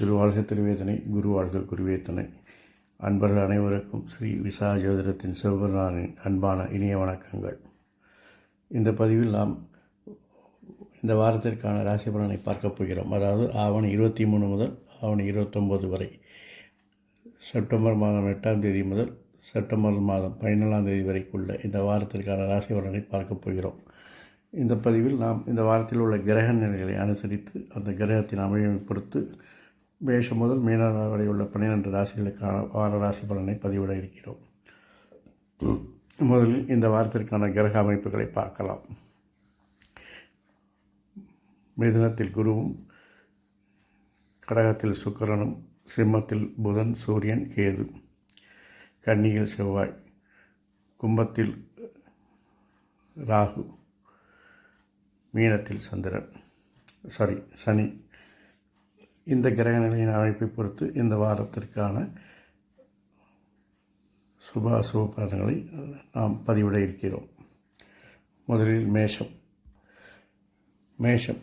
திருவாழ்க திருவேதனை குருவாழ்க குருவேத்தனை. அன்பர்கள் அனைவருக்கும் ஸ்ரீ விசா ஜோதிடத்தின் சிவபெருமானின் அன்பான இனிய வணக்கங்கள். இந்த பதிவில் நாம் இந்த வாரத்திற்கான ராசி பலனை பார்க்கப் போகிறோம். அதாவது ஆவணி இருபத்தி மூணு முதல் ஆவணி இருபத்தொம்போது வரை. செப்டம்பர் மாதம் எட்டாம் தேதி முதல் செப்டம்பர் மாதம் பதினேழாம் தேதி வரைக்குள்ள இந்த வாரத்திற்கான ராசி பலனை பார்க்கப் போகிறோம். இந்த பதிவில் நாம் இந்த வாரத்தில் உள்ள கிரக நிலைகளை அனுசரித்து அந்த கிரகத்தின் அமைவை பொறுத்து மேஷம் முதல் மீனான வரை உள்ள பன்னிரெண்டு ராசிகளுக்கான வார ராசி பலனை பதிவிட இருக்கிறோம். முதலில் இந்த வாரத்திற்கான கிரக அமைப்புகளை பார்க்கலாம். மிதுனத்தில் குருவும் கடகத்தில் சுக்கரனும் சிம்மத்தில் புதன் சூரியன் கேது. கன்னியில் செவ்வாய். கும்பத்தில் ராகு. மீனத்தில் சந்திரன். சாரி சனி. இந்த கிரக நிலையின் அமைப்பை பொறுத்து இந்த வாரத்திற்கான சுப அசுப பலன்களை நாம் பதிவிட இருக்கிறோம். முதலில் மேஷம். மேஷம்.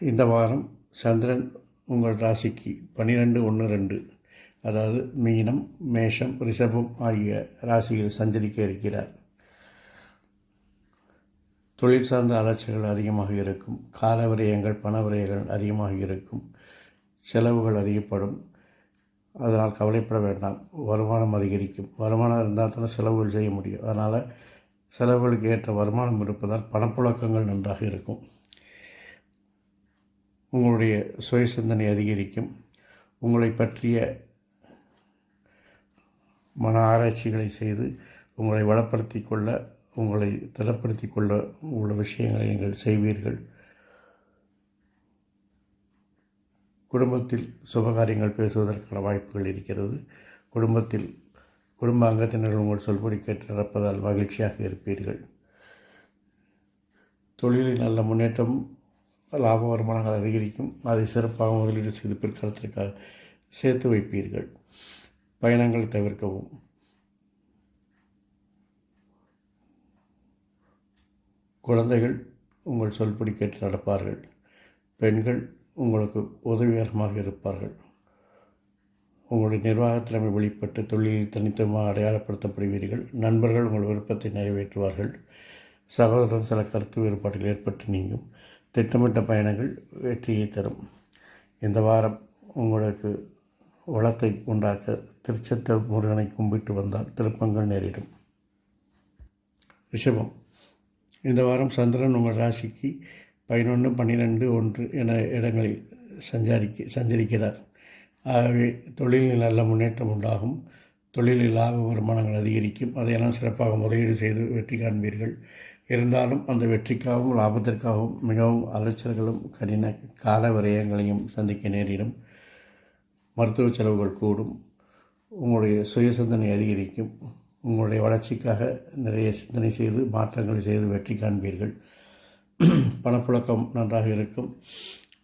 இந்த வாரம் சந்திரன் உங்கள் ராசிக்கு பன்னிரெண்டு ஒன்று ரெண்டு. அதாவது மீனம் மேஷம் ரிஷபம் ஆகிய ராசியில் சஞ்சரிக்க இருக்கிறார். தொழில் சார்ந்த அலட்சிகள் அதிகமாக இருக்கும். கால விரயங்கள் பண விரயங்கள் அதிகமாக இருக்கும். செலவுகள் அதிகப்படும். அதனால் கவலைப்பட வேண்டாம். வருமானம் அதிகரிக்கும். வருமானம் இருந்தால் தானே செலவுகள் செய்ய முடியும். அதனால் செலவுகளுக்கு ஏற்ற வருமானம் இருப்பதால் பணப்புழக்கங்கள் நன்றாக இருக்கும். உங்களுடைய சுய சிந்தனை அதிகரிக்கும். உங்களை பற்றிய மன ஆராய்ச்சிகளை செய்து உங்களை வளப்படுத்தி கொள்ள உங்களை திடப்படுத்தி கொள்ள உள்ள விஷயங்களை நீங்கள் செய்வீர்கள். குடும்பத்தில் சுபகாரியங்கள் பேசுவதற்கான வாய்ப்புகள் இருக்கிறது. குடும்பத்தில் குடும்ப அங்கத்தினர்கள் உங்கள் சொல்படி கேட்டு நடப்பதால் மகிழ்ச்சியாக இருப்பீர்கள். தொழிலில் நல்ல முன்னேற்றம் லாப வருமானங்கள் அதிகரிக்கும். அதை சிறப்பாக முதலீடு செய்து பிற்காலத்திற்காக சேர்த்து வைப்பீர்கள். பயணங்களை தவிர்க்கவும். குழந்தைகள் உங்கள் சொல்படி கேட்டு நடப்பார்கள். பெண்கள் உங்களுக்கு உதவிகரமாக இருப்பார்கள். உங்களுடைய நிர்வாகத் திறமை வெளிப்பட்டு தொழிலில் தனித்துவமாக அடையாளப்படுத்தப்படுவீர்கள். நண்பர்கள் உங்கள் விருப்பத்தை நிறைவேற்றுவார்கள். சகோதரர் சில கருத்து வேறுபாடுகள் ஏற்பட்டு நீங்கும். திட்டமிட்ட பயணங்கள் வெற்றியை தரும். இந்த வாரம் உங்களுக்கு வளத்தை உண்டாக்க திருச்சத்த முருகனை கும்பிட்டு வந்தால் திருப்பங்கள் நேரிடும். ரிஷபம். இந்த வாரம் சந்திரன் உங்கள் ராசிக்கு பதினொன்று பன்னிரெண்டு ஒன்று என இடங்களில் சஞ்சாரிக்க சஞ்சரிக்கிறார். ஆகவே தொழிலில் நல்ல முன்னேற்றம் உண்டாகும். தொழிலில் லாப வருமானங்கள் அதிகரிக்கும். அதையெல்லாம் சிறப்பாக முதலீடு செய்து வெற்றி காண்பீர்கள். இருந்தாலும் அந்த வெற்றிக்காகவும் லாபத்திற்காகவும் மிகவும் அலைச்சல்களும் கடின கால விரயங்களையும் சந்திக்க நேரிடும். மருத்துவ செலவுகள் கூடும். உங்களுடைய சுய சிந்தனை அதிகரிக்கும். உங்களுடைய வளர்ச்சிக்காக நிறைய சிந்தனை செய்து மாற்றங்களை செய்து வெற்றி காண்பீர்கள். பணப்புழக்கம் நன்றாக இருக்கும்.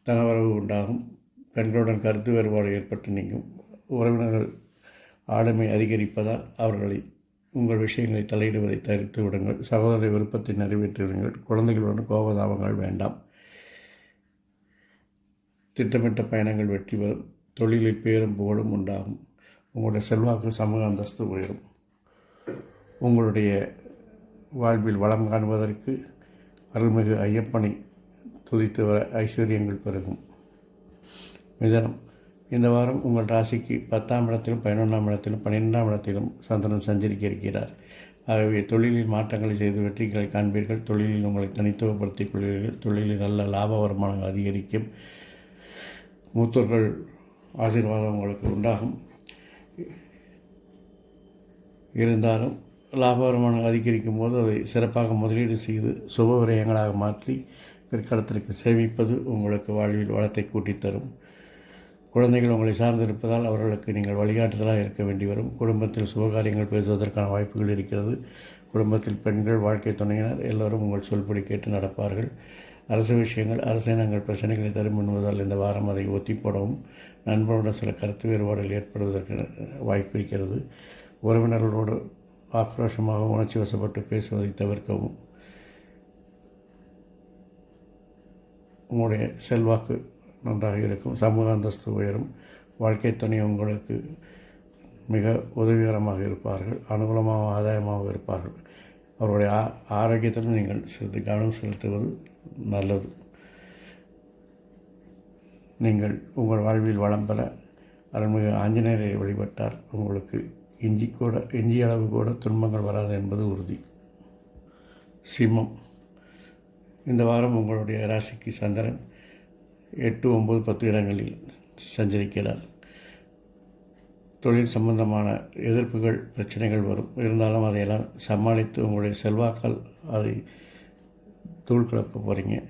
தனவரவு உண்டாகும். பெண்களுடன் கருத்து வேறுபாடு ஏற்பட்டு நீங்கும். உறவினர்கள் ஆளுமை அதிகரிப்பதால் அவர்களை உங்கள் விஷயங்களை தலையிடுவதை தவிர்த்து விடுங்கள். சகோதர விருப்பத்தை நிறைவேற்றிடுங்கள் குழந்தைகளுடன் கோபதாபங்கள் வேண்டாம். திட்டமிட்ட பயணங்கள் வெற்றி பெறும். தொழிலில் பேரும் புகழும் உண்டாகும். உங்களுடைய செல்வாக்கு சமூக அந்தஸ்து உயரும். உங்களுடைய வாழ்வில் வளம் காண்பதற்கு அருள்மிகு ஐயப்பனை துதித்து வர ஐஸ்வர்யங்கள் பெருகும். மிதனம். இந்த வாரம் உங்கள் ராசிக்கு பத்தாம் இடத்திலும் பதினொன்றாம் இடத்திலும் பன்னிரெண்டாம் இடத்திலும் சந்திரன் சஞ்சரிக்க இருக்கிறார். ஆகவே தொழிலில் மாற்றங்களை செய்து வெற்றிகளை காண்பீர்கள். தொழிலில் உங்களை தனித்துவப்படுத்திக் கொள்வீர்கள். தொழிலில் நல்ல லாப வருமானங்கள் அதிகரிக்கும். மூத்தோர்கள் ஆசீர்வாதம் உங்களுக்கு உண்டாகும். இருந்தாலும் லாப வருமானம் அதிகரிக்கும் போது அதை சிறப்பாக முதலீடு செய்து சுப விரயங்களாக மாற்றி பிற்காலத்திற்கு சேமிப்பது உங்களுக்கு வாழ்வில் வளத்தை கூட்டித் தரும் குழந்தைகள் உங்களை சார்ந்திருப்பதால் அவர்களுக்கு நீங்கள் வழிகாட்டுதலாக இருக்க வேண்டி வரும். குடும்பத்தில் சுபகாரியங்கள் பேசுவதற்கான வாய்ப்புகள் இருக்கிறது. குடும்பத்தில் பெண்கள் வாழ்க்கை துணையினர் எல்லோரும் உங்கள் சொல்படி கேட்டு நடப்பார்கள். அரசு விஷயங்கள் அரசினங்கள் பிரச்சனைகளை தரும் என்பதால் இந்த வாரம் அதை ஒத்தி போடவும். நண்பனுடன் சில கருத்து வேறுபாடுகள் ஏற்படுவதற்கு வாய்ப்பு இருக்கிறது. உறவினர்களோடு ஆக்ரோஷமாக உணர்ச்சி வசப்பட்டு பேசுவதை தவிர்க்கவும். உங்களுடைய செல்வாக்கு நன்றாக இருக்கும். சமூக அந்தஸ்து உயரும். வாழ்க்கை துணை உங்களுக்கு மிக உதவிகரமாக இருப்பார்கள். அனுகூலமாக ஆதாயமாக இருப்பார்கள். அவருடைய ஆ ஆரோக்கியத்தில் நீங்கள் சிறிது கவனம் செலுத்துவது நல்லது. நீங்கள் உங்கள் வாழ்வில் வளம் பெற அருள்மிகு ஆஞ்சநேயரை வழிபட்டார் உங்களுக்கு இஞ்சி கூட இஞ்சி அளவு கூட துன்பங்கள் வராது என்பது உறுதி. சிம்மம். இந்த வாரம் உங்களுடைய ராசிக்கு சந்திரன் எட்டு ஒம்பது பத்து இடங்களில் சஞ்சரிக்கிறார். தொழில் சம்பந்தமான எதிர்ப்புகள் பிரச்சனைகள் வரும். இருந்தாலும் அதையெல்லாம் சமாளித்து உங்களுடைய செல்வாக்கால் அதை தூள் கிளப்ப போகிறீங்க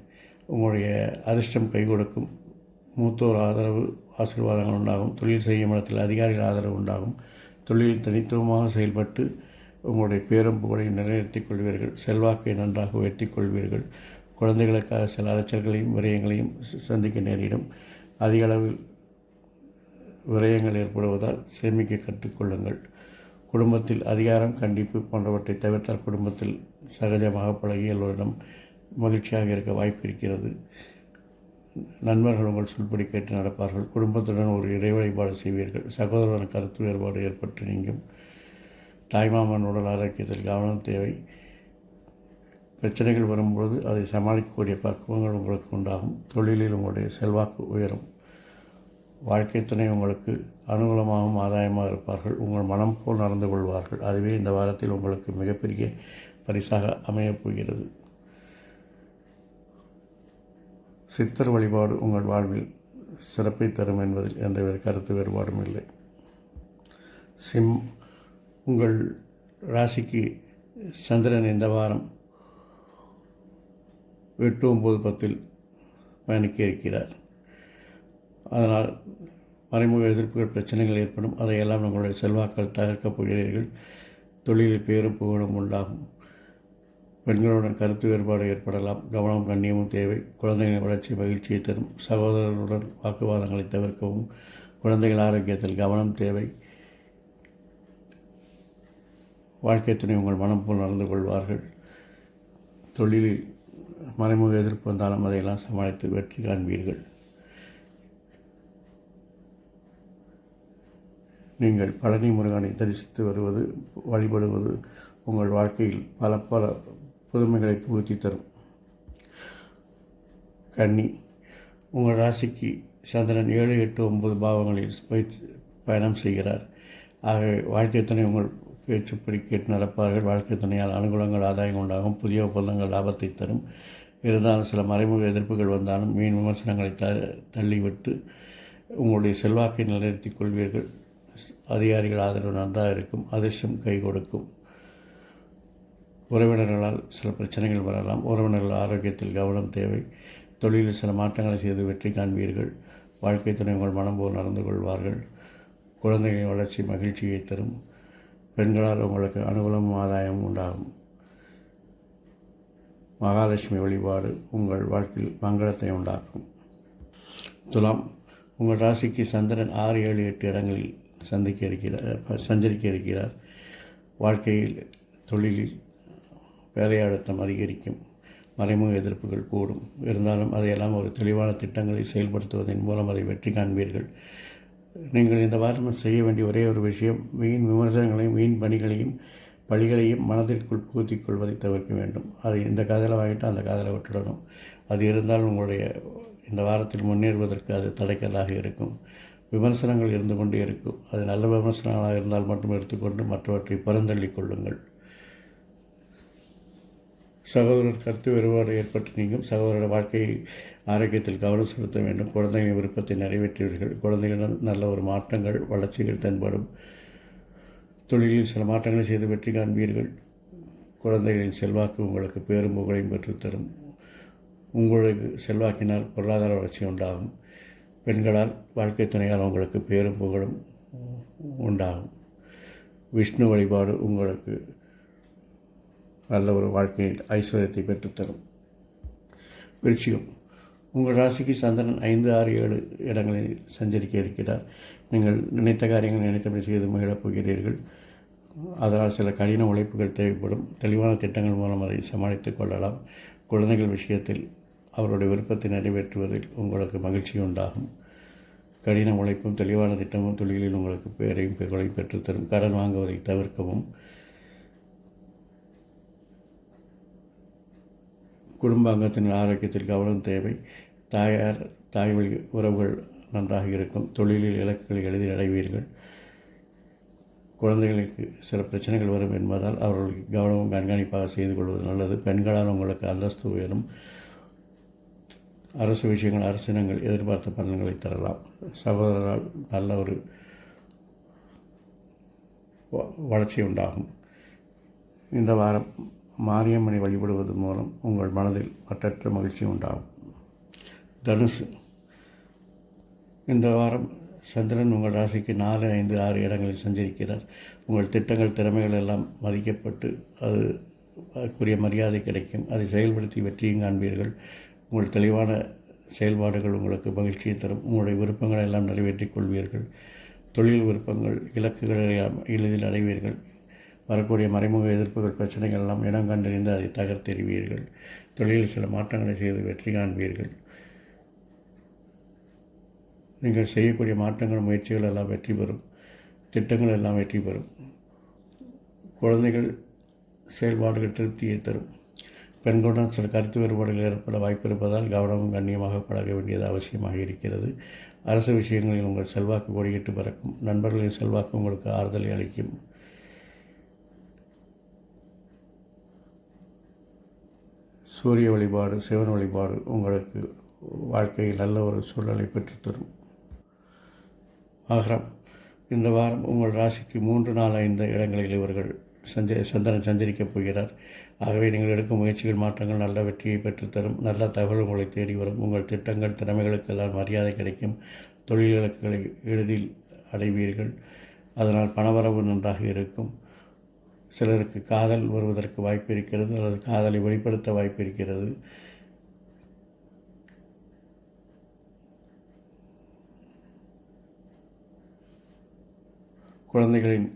உங்களுடைய அதிர்ஷ்டம் கை கொடுக்கும். மூத்தோர் ஆதரவு ஆசீர்வாதங்கள் உண்டாகும். தொழில் செய்யும் இடத்தில் அதிகாரிகள் ஆதரவு உண்டாகும். தொழிலில் தனித்துவமாக செயல்பட்டு உங்களுடைய பேரும் புகழையும் நிலைநிறுத்திக் கொள்வீர்கள். செல்வாக்கை நன்றாக உயர்த்தி கொள்வீர்கள். குழந்தைகளுக்காக சில அலைச்சல்களையும் விரயங்களையும் சந்திக்க நேரிடும். அதிக அளவில் விரயங்கள் ஏற்படுவதால் சேமிக்க கற்றுக்கொள்ளுங்கள். குடும்பத்தில் அதிகாரம் கண்டிப்பு போன்றவற்றை தவிர்த்தால் குடும்பத்தில் சகஜமாக பழகி எல்லோரிடம் மகிழ்ச்சியாக இருக்க வாய்ப்பு இருக்கிறது. நண்பர்கள் உங்கள் சொல்படி கேட்டு நடப்பார்கள். குடும்பத்துடன் ஒரு இறை வழிபாடு செய்வீர்கள். சகோதரன் கருத்து வேறுபாடு ஏற்பட்டு நீங்கும். தாய்மாமன் உடல் ஆரோக்கியத்தில் கவனம் தேவை. பிரச்சனைகள் வரும்பொழுது அதை சமாளிக்கக்கூடிய பக்குவங்கள் உங்களுக்கு உண்டாகும். தொழிலில் உங்களுடைய செல்வாக்கு உயரும். வாழ்க்கை துணை உங்களுக்கு அனுகூலமாகவும் ஆதாயமாக இருப்பார்கள். உங்கள் மனம் போல் நடந்து கொள்வார்கள். அதுவே இந்த வாரத்தில் உங்களுக்கு மிகப்பெரிய பரிசாக அமையப் போகிறது. சித்தர் வழிபாடு உங்கள் வாழ்வில் சிறப்பை தரும் என்பதில் எந்தவித கருத்து வேறுபாடும் இல்லை. சிம் உங்கள் ராசிக்கு சந்திரன் இந்த வாரம் எட்டு ஒம்பது பத்தில் பயணிக்க இருக்கிறார். அதனால் மறைமுக எதிர்ப்புகள் பிரச்சனைகள் ஏற்படும். அதையெல்லாம் உங்களுடைய செல்வாக்கள் தகர்க்கப் போகிறீர்கள். தொழிலில் பேரும் புகழும் உண்டாகும். பெண்களுடன் கருத்து வேறுபாடு ஏற்படலாம். கவனம் கண்ணியமும் தேவை. குழந்தைகளின் வளர்ச்சி மகிழ்ச்சியை தரும். சகோதரர்களுடன் வாக்குவாதங்களை தவிர்க்கவும். குழந்தைகள் ஆரோக்கியத்தில் கவனம் தேவை. வாழ்க்கை துணை உங்கள் மனம் போல் நடந்து கொள்வார்கள். தொழிலில் மறைமுக எதிர்ப்பு வந்தாலும் அதையெல்லாம் சமாளித்து வெற்றி காண்பீர்கள். நீங்கள் பழனி முருகனை தரிசித்து வருவது வழிபடுவது உங்கள் வாழ்க்கையில் பல பல புதுமைகளை புகுத்தி தரும். கன்னி உங்கள் ராசிக்கு சந்திரன் ஏழு எட்டு ஒன்பது பாவங்களில் பயணம் செய்கிறார். ஆகவே வாழ்க்கை துணை உங்கள் பேச்சுப்படி கேட்டு நடப்பார்கள் வாழ்க்கை துணையால் அனுகூலங்கள் ஆதாயம் உண்டாகும் புதிய ஒப்பந்தங்கள் லாபத்தை தரும். இருந்தாலும் சில மறைமுக எதிர்ப்புகள் வந்தாலும் மீன் விமர்சனங்களை த தள்ளிவிட்டு உங்களுடைய செல்வாக்கை நிலைநிறுத்திக் கொள்வீர்கள். அதிகாரிகள் ஆதரவு நன்றாக இருக்கும் அதிர்ஷ்டம் கை கொடுக்கும். உறவினர்களால் சில பிரச்சனைகள் வரலாம். உறவினர்கள் ஆரோக்கியத்தில் கவனம் தேவை. தொழிலில் சில மாற்றங்களை செய்து வெற்றி காண்பீர்கள். வாழ்க்கை துணை உங்கள் மனம் போல் நடந்து கொள்வார்கள். குழந்தைகளின் வளர்ச்சி மகிழ்ச்சியை தரும். பெண்களால் உங்களுக்கு அனுகூலமும் ஆதாயமும் உண்டாகும். மகாலட்சுமி வழிபாடு உங்கள் வாழ்க்கையில் மங்களத்தை உண்டாக்கும். துலாம் உங்கள் ராசிக்கு சந்திரன் ஆறு ஏழு எட்டு இடங்களில் சந்திக்க இருக்கிறார் சஞ்சரிக்க இருக்கிறார். வாழ்க்கையில் தொழிலில் வேலையாழுத்தம் அதிகரிக்கும். மறைமுக எதிர்ப்புகள் கூடும். இருந்தாலும் அதையெல்லாம் ஒரு தெளிவான திட்டங்களை செயல்படுத்துவதன் மூலம் அதை வெற்றி காண்பீர்கள். நீங்கள் இந்த வாரம் செய்ய வேண்டிய ஒரே ஒரு விஷயம் வீண் விமர்சனங்களையும் வீண் பணிகளையும் பழிகளையும் மனதிற்குள் புகுத்திக் கொள்வதை தவிர்க்க வேண்டும். அதை இந்த காதலை வாங்கிட்டு அந்த காதலை விட்டுடணும். அது இருந்தால் உங்களுடைய இந்த வாரத்தில் முன்னேறுவதற்கு அது தடைக்கலாக இருக்கும். விமர்சனங்கள் இருந்து கொண்டே இருக்கும். அது நல்ல விமர்சனங்களாக இருந்தால் மட்டும் எடுத்துக்கொண்டு மற்றவற்றை புறந்தள்ளிக் கொள்ளுங்கள். சகோதரர் கருத்து வேறுபாடு ஏற்பட்டு நீங்கும் சகோதரர் வாழ்க்கையை ஆரோக்கியத்தில் கவனம் செலுத்த வேண்டும். குழந்தைகளின் விருப்பத்தை நிறைவேற்றுவீர்கள். குழந்தைகளிடம் நல்ல ஒரு மாற்றங்கள் வளர்ச்சிகள் தென்படும். தொழிலில் சில மாற்றங்களை செய்து வெற்றி காண்பீர்கள். குழந்தைகளின் செல்வாக்கு உங்களுக்கு பேரும் புகழையும் பெற்றுத்தரும். உங்களுக்கு செல்வாக்கினால் பொருளாதார வளர்ச்சி உண்டாகும். பெண்களால் வாழ்க்கை துணையால் உங்களுக்கு பேரும் புகழும் உண்டாகும். விஷ்ணு வழிபாடு உங்களுக்கு நல்ல ஒரு வாழ்க்கையில் ஐஸ்வர்யத்தை பெற்றுத்தரும். விருச்சிகம் உங்கள் ராசிக்கு சந்திரன் ஐந்து ஆறு ஏழு இடங்களில் சஞ்சரிக்க இருக்கிறார். நீங்கள் நினைத்த காரியங்கள் நினைத்தபடி செய்து மகிழப் போகிறீர்கள். அதனால் சில கடின உழைப்புகள் தேவைப்படும். தெளிவான திட்டங்கள் மூலம் அதை சமாளித்துக் கொள்ளலாம். குழந்தைகள் விஷயத்தில் அவருடைய விருப்பத்தை நிறைவேற்றுவதில் உங்களுக்கு மகிழ்ச்சி உண்டாகும். கடின உழைப்பும் தெளிவான திட்டமும் தொழிலில் உங்களுக்கு பேரையும் புகழையும் பெற்றுத்தரும். கடன் வாங்குவதை தவிர்க்கவும். குடும்ப அங்கத்தின் ஆரோக்கியத்தில் கவனம் தேவை. தாயார் தாய் வழி உறவுகள் நன்றாக இருக்கும். தொழிலில் இலக்குகளை எளிதில் அடைவீர்கள். குழந்தைகளுக்கு சில பிரச்சனைகள் வரும் என்பதால் அவர்களுக்கு கவனமும் கண்காணிப்பாக செய்து கொள்வது நல்லது. பெண்களால் உங்களுக்கு அந்தஸ்து உயரும். அரசு விஷயங்கள் அரசினங்கள் எதிர்பார்த்த பலன்களை தரலாம். சகோதரரால் நல்ல ஒரு வ- வளர்ச்சி உண்டாகும். இந்த வாரம் மாரியம்மனை வழிபடுவது மூலம் உங்கள் மனதில் மற்றற்ற மகிழ்ச்சி உண்டாகும். தனுசு. இந்த வாரம் சந்திரன் உங்கள் ராசிக்கு நாலு ஐந்து ஆறு இடங்களில் சஞ்சரிக்கிறார். உங்கள் திட்டங்கள் திறமைகள் எல்லாம் மதிக்கப்பட்டு அது அதுக்குரிய மரியாதை கிடைக்கும். அதை செயல்படுத்தி வெற்றியும் காண்பீர்கள். உங்கள் தெளிவான செயல்பாடுகள் உங்களுக்கு மகிழ்ச்சியை தரும். உங்களுடைய விருப்பங்களை எல்லாம் நிறைவேற்றிக் கொள்வீர்கள். தொழில் விருப்பங்கள் இலக்குகளை எல்லாம் எளிதில் அடைவீர்கள். வரக்கூடிய மறைமுக எதிர்ப்புகள் பிரச்சனைகள் எல்லாம் இடம் கண்டறிந்து அதை தகர்த்தெறிவீர்கள் தொழிலில் சில மாற்றங்களை செய்து வெற்றி காண்பீர்கள். நீங்கள் செய்யக்கூடிய மாற்றங்கள் முயற்சிகள் எல்லாம் வெற்றி பெறும். திட்டங்கள் எல்லாம் வெற்றி பெறும். குழந்தைகள் செயல்பாடுகள் திருப்தியை தரும். பெண்களுடன் சில கருத்து வேறுபாடுகள் ஏற்பட வாய்ப்பு இருப்பதால் கவனமும் கண்ணியமாக பழக வேண்டியது அவசியமாக இருக்கிறது. அரசு விஷயங்களில் உங்கள் செல்வாக்கு கொடியிட்டு பறக்கும். நண்பர்களின் செல்வாக்கு உங்களுக்கு ஆறுதலை அளிக்கும். சூரிய வழிபாடு சிவன் வழிபாடு உங்களுக்கு வாழ்க்கையில் நல்ல ஒரு சூழலை பெற்றுத்தரும். மகரம் இந்த வாரம் உங்கள் ராசிக்கு மூன்று நாள் ஐந்து இடங்களில் இவர்கள் சஞ்ச சந்திரன் சஞ்சரிக்கப் போகிறார். ஆகவே நீங்கள் எடுக்கும் முயற்சிகள் மாற்றங்கள் நல்ல வெற்றியை பெற்றுத்தரும். நல்ல தகவல் உங்களை தேடி வரும். உங்கள் திட்டங்கள் திறமைகளுக்கெல்லாம் மரியாதை கிடைக்கும். தொழில் இலக்குகளை எளிதில் அடைவீர்கள். அதனால் பணவரவு நன்றாக இருக்கும். சிலருக்கு காதல் வருவதற்கு வாய்ப்பு இருக்கிறது அல்லது காதலை வெளிப்படுத்த வாய்ப்பு இருக்கிறது. குழந்தைகளின்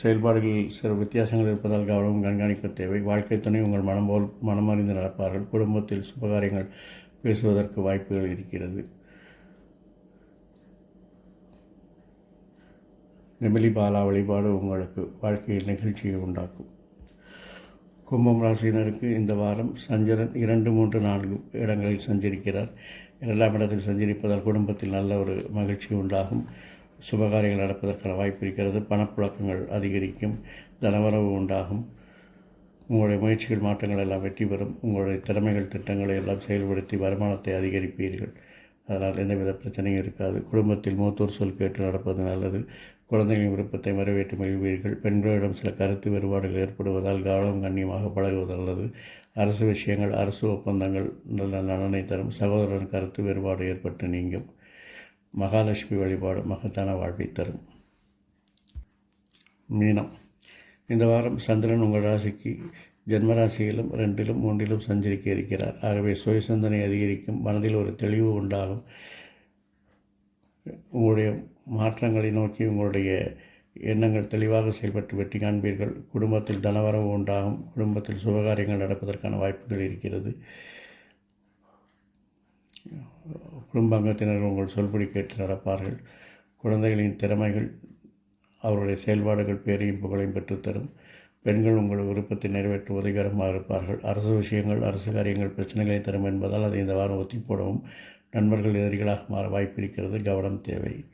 செயல்பாடுகளில் சில வித்தியாசங்கள் இருப்பதால் கவனம் கண்காணிப்பு தேவை. வாழ்க்கை துணை உங்கள் மனம் போல் மனமறிந்து நடப்பார்கள். குடும்பத்தில் சுபகாரியங்கள் பேசுவதற்கு வாய்ப்புகள் இருக்கிறது. நெமிலி பாலா வழிபாடு உங்களுக்கு வாழ்க்கையில் நிகழ்ச்சியை உண்டாக்கும். கும்பம் ராசியினருக்கு இந்த வாரம் சஞ்சரன் இரண்டு மூன்று நான்கு இடங்களில் சஞ்சரிக்கிறார். இரண்டாம் இடத்தில் சஞ்சரிப்பதால் குடும்பத்தில் நல்ல ஒரு மகிழ்ச்சி உண்டாகும். சுபகாரியங்கள் நடப்பதற்கான வாய்ப்பு இருக்கிறது. பணப்புழக்கங்கள் அதிகரிக்கும். தனவரவு உண்டாகும். உங்களுடைய முயற்சிகள் மாற்றங்கள் எல்லாம் வெற்றி பெறும். உங்களுடைய திறமைகள் திட்டங்களை எல்லாம் செயல்படுத்தி வருமானத்தை அதிகரிப்பீர்கள். அதனால் எந்தவித பிரச்சனையும் இருக்காது. குடும்பத்தில் மூத்தோர் சொல் கேட்டு நடப்பது நல்லது. குழந்தைகளின் விருப்பத்தை வரவேற்று மகிழ்வீர்கள். பெண்களிடம் சில கருத்து வேறுபாடுகள் ஏற்படுவதால் கவனம் கண்ணியமாக பழகுவது நல்லது. அரசு விஷயங்கள் அரசு ஒப்பந்தங்கள் நல்ல நலனை தரும் சகோதரன் கருத்து வேறுபாடு ஏற்பட்டு நீங்கும். மகாலட்சுமி வழிபாடு மகத்தான வாழ்வை தரும். மீனம். இந்த வாரம் சந்திரன் உங்கள் ராசிக்கு ஜென்மராசியிலும் ரெண்டிலும் மூன்றிலும் சஞ்சரிக்க இருக்கிறார். ஆகவே சுய சிந்தனை அதிகரிக்கும் மனதில் ஒரு தெளிவு உண்டாகும். உங்களுடைய மாற்றங்களை நோக்கி உங்களுடைய எண்ணங்கள் தெளிவாக செயல்பட்டு வெற்றி காண்பீர்கள். குடும்பத்தில் தனவரவு உண்டாகும். குடும்பத்தில் சுபகாரியங்கள் நடப்பதற்கான வாய்ப்புகள் இருக்கிறது. குடும்ப அங்கத்தினர் உங்கள் சொல்படி கேட்டு நடப்பார்கள். குழந்தைகளின் திறமைகள் அவருடைய செயல்பாடுகள் பேரையும் புகழையும் பெற்றுத்தரும். பெண்கள் உங்கள் விருப்பத்தை நிறைவேற்ற உதவிகரமாக இருப்பார்கள். அரசு விஷயங்கள் அரசு காரியங்கள் பிரச்சனைகளை தரும் என்பதால் அதை இந்த வாரம் ஒத்தி போடவும் நண்பர்கள் எதிரிகளாக மாற வாய்ப்பு இருக்கிறது. கவனம் தேவை.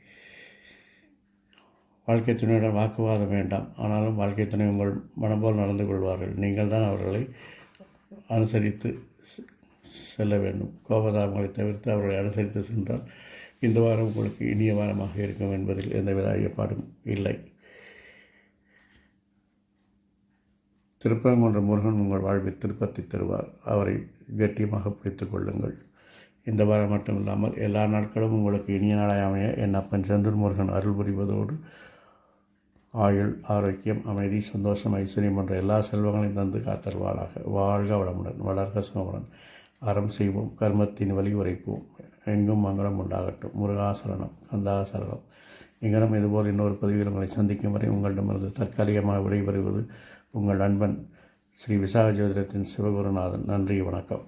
வாழ்க்கை துணையுடன் வாக்குவாதம் வேண்டாம். ஆனாலும் வாழ்க்கை துணை உங்கள் மனம்போல் நடந்து கொள்வார்கள். நீங்கள் தான் அவர்களை அனுசரித்து செல்ல வேண்டும். கோபதாபங்களை தவிர்த்து அவர்களை அனுசரித்து சென்றால் இந்த வாரம் உங்களுக்கு இனிய வாரமாக இருக்கும் என்பதில் எந்தவித ஐயப்பாடும் இல்லை. திருப்பரங்குன்ற முருகன் உங்கள் வாழ்வில் திருப்பத்தை தருவார். அவரை கட்டியமாக பிடித்து கொள்ளுங்கள். இந்த வாரம் மட்டும் இல்லாமல் எல்லா நாட்களும் உங்களுக்கு இனிய நாளாய் அமைய என் அப்பன் செந்தூர் முருகன் அருள் புரிவதோடு ஆயுள் ஆரோக்கியம் அமைதி சந்தோஷம் ஐஸ்வர்யம் போன்ற எல்லா செல்வங்களையும் தந்து காத்தருவாளாக வாழ்க வளமுடன் வளர்க சுகமுடன். அறம் செய்வோம் கர்மத்தின் வழி உரைப்போம். எங்கும் மங்களம் உண்டாகட்டும். முருகாசரணம் கந்தாசரணம் எங்கனம் இதுபோல் இன்னொரு பதிவில் உங்களை சந்திக்கும் வரை உங்களிடமிருந்து தற்காலிகமாக விடைபெறுவது உங்கள் நண்பன் ஸ்ரீ விசாக ஜோதிடத்தின் சிவகுருநாதன். நன்றி வணக்கம்.